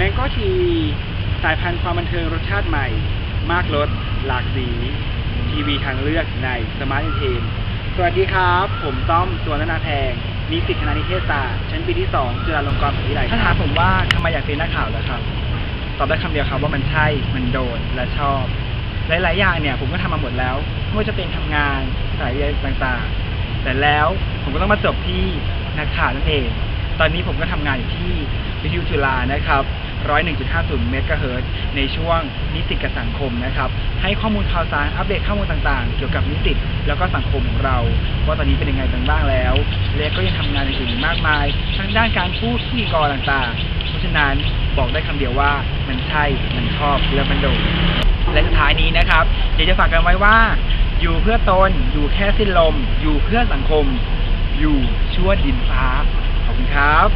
แมงก้ทีวีสายพันธุ์ความบันเทิงรสชาติใหม่ มากรสหลากสี ทีวีทางเลือกในสมาร์ทเทนสวัสดีครับ ผมต้อมสวนนาแพงนิสิตคณะนิเทศศาสตร์ชั้นปีที่ 2 จุฬาลงกรณ์มหาวิทยาลัยถ้าคถารัมบผมว่าทำไมอยากเป็นนักข่าวล่ะครับ ตอบได้คำเดียวครับว่ามันใช่ มันโดน และชอบ หลาย ๆ อย่างเนี่ยผมก็ทำมาหมดแล้ว ไม่ว่าจะเป็นทำงานสายเรียนต่าง ๆ แต่แล้วผมก็ต้องมาจบที่นักข่าวนั่นเอง ตอนนี้ผมก็ทำงานอยู่ที่วิทยุจุฬานะครับ 101.50 เมกะเฮิรตในช่วงนิสิกับสังคมนะครับ ให้ข้อมูลข่าวสารอัปเดตข้อมูลต่างๆ เกี่ยวกับนิสิแล้วก็สังคมของเรา ว่าตอนนี้เป็นยังไงบ้างแล้ว และก็ยังทำงานอื่นๆมากมายทั้งด้านการพูดพิธีกรต่างๆ เพราะฉะนั้นบอกได้คำเดียวว่ามันใช่ มันชอบและมันโดนและสุดท้ายนี้นะครับอยากจะฝากกันไว้ว่า อยู่เพื่อตน อยู่แค่สิ้นลม อยู่เพื่อสังคม อยู่ชั่วดินฟ้า ขอบคุณครับ